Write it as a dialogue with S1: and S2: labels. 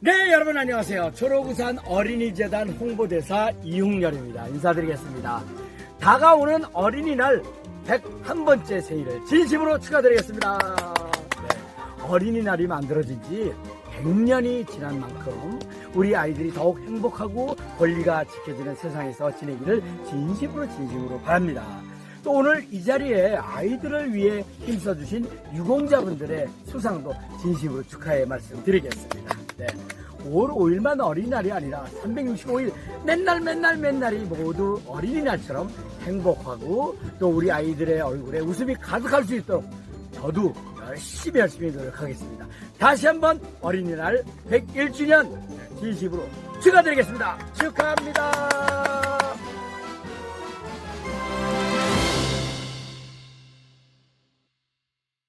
S1: 네, 여러분 안녕하세요. 초록우산 어린이재단 홍보대사 이홍렬입니다. 인사드리겠습니다. 다가오는 어린이날 101번째 생일을 진심으로 축하드리겠습니다. 네, 어린이날이 만들어진 지 100년이 지난 만큼 우리 아이들이 더욱 행복하고 권리가 지켜지는 세상에서 지내기를 진심으로 진심으로 바랍니다. 또 오늘 이 자리에 아이들을 위해 힘써주신 유공자분들의 수상도 진심으로 축하의 말씀 드리겠습니다. 네. 5월 5일만 어린이날이 아니라 365일 맨날 맨날 맨날이 모두 어린이날처럼 행복하고 또 우리 아이들의 얼굴에 웃음이 가득할 수 있도록 저도 열심히 열심히 노력하겠습니다. 다시 한번 어린이날 101주년 진심으로 축하드리겠습니다. 축하합니다.